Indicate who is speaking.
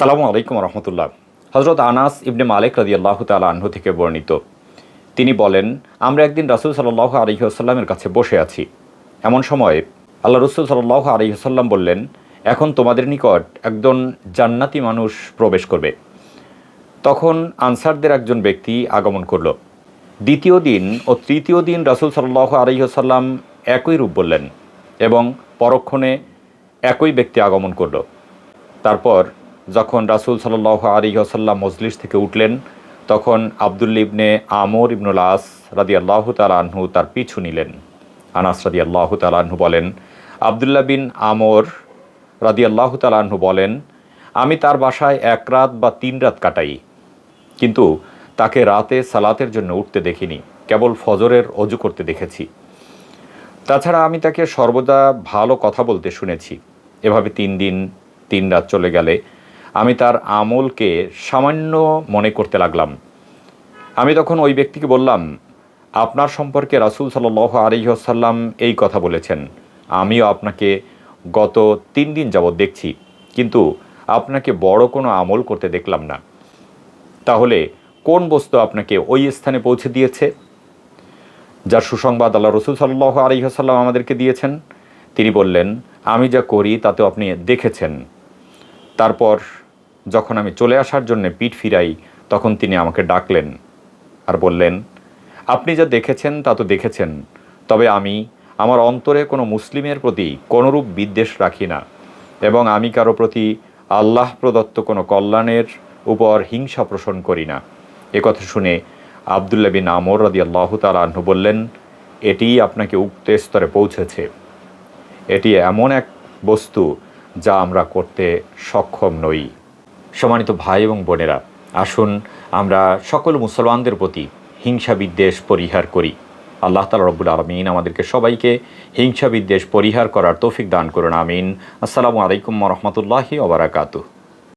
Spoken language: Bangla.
Speaker 1: আসসালামু আলাইকুম রহমতুল্লাহ। হজরত আনাস ইবনে মালিক রাজি আল্লাহ তালা আহ্ন থেকে বর্ণিত। তিনি বলেন, আমরা একদিন রাসুল সাল্লাহ আলহিহাস্লামের কাছে বসে আছি। এমন সময় আল্লাহ রসুল সাল্লাহ আলহিহাস্লাম বললেন, এখন তোমাদের নিকট একজন জান্নাতি মানুষ প্রবেশ করবে। তখন আনসারদের একজন ব্যক্তি আগমন করল। দ্বিতীয় দিন ও তৃতীয় দিন রাসুল সাল্লাহ আলহিহাস্লাম একই রূপ বললেন এবং পরক্ষণে একই ব্যক্তি আগমন করল। তারপর যখন রাসুল সাল্লাহ আলী আসাল্লাম মজলিস থেকে উঠলেন, তখন আবদুল ইবনে আমর ইবনুল আস রাদি আল্লাহ তালাহু তার পিছু নিলেন। আনাস রাদি আল্লাহ তালাহু বলেন, আবদুল্লাহ বিন আমর রাদি আল্লাহ তালাহু বলেন, আমি তার বাসায় এক রাত বা তিন রাত কাটাই, কিন্তু তাকে রাতে সালাতের জন্য উঠতে দেখিনি, কেবল ফজরের অজু করতে দেখেছি। তাছাড়া আমি তাকে সর্বদা ভালো কথা বলতে শুনেছি। এভাবে তিন দিন, তিন রাত চলে গেলে আমি তার আমলকে সামান্য মনে করতে লাগলাম। আমি তখন ওই ব্যক্তিকে বললাম, আপনার সম্পর্কে রাসুল সাল্লাহ আলিহাসাল্লাম এই কথা বলেছেন। আমিও আপনাকে গত তিন দিন যাবৎ দেখছি, কিন্তু আপনাকে বড় কোনো আমল করতে দেখলাম না। তাহলে কোন বস্তু আপনাকে ওই স্থানে পৌঁছে দিয়েছে? যার সুসংবাদ আল্লাহ রসুল সাল্লাহ আলহিহাসাল্লাম আমাদেরকে দিয়েছেন, তিনি বললেন, আমি যা করি তাতেও আপনি দেখেছেন। তারপর যখন আমি চলে আসার জন্য পিঠ ফিরাই, তখন তিনি আমাকে ডাকলেন আর বললেন, আপনি যা দেখেছেন তা তো দেখেছেন, তবে আমি আমার অন্তরে কোনো মুসলিমের প্রতি কোনোরূপ বিদ্বেষ রাখি না এবং আমি কারও প্রতি আল্লাহ প্রদত্ত কোনো কল্যাণের উপর হিংসা পোষণ করি না। একথা শুনে আবদুল্লা বিন আমর রদি আল্লাহ তালাহ্ন বললেন, এটিই আপনাকে উক্ত স্তরে পৌঁছেছে। এটি এমন এক বস্তু যা আমরা করতে সক্ষম নই। সম্মানিত ভাই এবং বোনেরা, আসুন আমরা সকল মুসলমানদের প্রতি হিংসা বিদ্বেষ পরিহার করি। আল্লাহ তালা রব্বুল আলমিন আমাদেরকে সবাইকে হিংসা বিদ্বেষ পরিহার করার তৌফিক দান করুন, আমিন। আসসালামু আলাইকুম রহমতুল্লাহি ওবরাকাতু